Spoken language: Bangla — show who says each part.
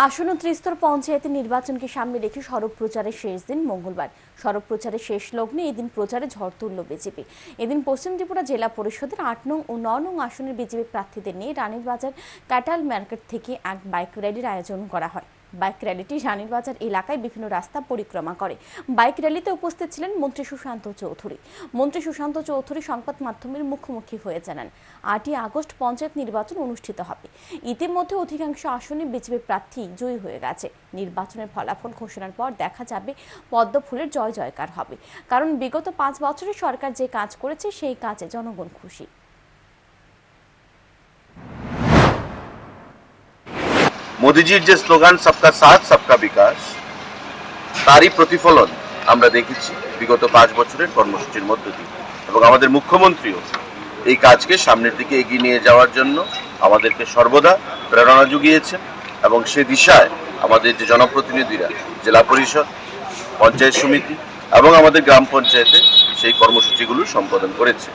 Speaker 1: আসন্ন ত্রিস্তর পঞ্চায়েতের নির্বাচনকে সামনে রেখে সড়ক প্রচারের শেষ দিন মঙ্গলবার। সড়ক প্রচারের শেষ লগ্নে এদিন প্রচারে ঝড় তুলল বিজেপি। এদিন পশ্চিম ত্রিপুরা জেলা পরিষদের আট নং ও ন নং আসনের বিজেপি প্রার্থীদের নিয়ে রানীর বাজার কাটাল মার্কেট থেকে এক বাইক র্যালির আয়োজন করা হয়। বাইক র্যালিটি রানীর বাজার এলাকায় বিভিন্ন রাস্তা পরিক্রমা করে। বাইক র্যালিতে উপস্থিত ছিলেন মন্ত্রী সুশান্ত চৌধুরী। মন্ত্রী সুশান্ত চৌধুরী সংবাদ মাধ্যমের মুখোমুখি হয়ে জানান আটই আগস্ট পঞ্চায়েত নির্বাচন অনুষ্ঠিত হবে। ইতিমধ্যে অধিকাংশ আসনে বিজেপি প্রার্থী জয়ী হয়ে গেছে। নির্বাচনের ফলাফল ঘোষণার পর দেখা যাবে পদ্ম ফুলের জয় জয়কার হবে। কারণ বিগত পাঁচ বছরে সরকার যে কাজ করেছে, সেই কাজে জনগণ খুশি।
Speaker 2: মোদিজির যে স্লোগান, সবকা সাথ, সবকা বিকাশ তারই প্রতিফলন আমরা দেখেছি বিগত পাঁচ বছরের কর্মসূচির মধ্য দিয়ে। এবং আমাদের মুখ্যমন্ত্রীও এই কাজকে সামনের দিকে এগিয়ে নিয়ে যাওয়ার জন্য আমাদেরকে সর্বদা প্রেরণা জুগিয়েছেন এবং সে দিশায় আমাদের যে জনপ্রতিনিধিরা, জেলা পরিষদ, পঞ্চায়েত সমিতি এবং আমাদের গ্রাম পঞ্চায়েতে সেই কর্মসূচিগুলো সম্পাদন করেছে।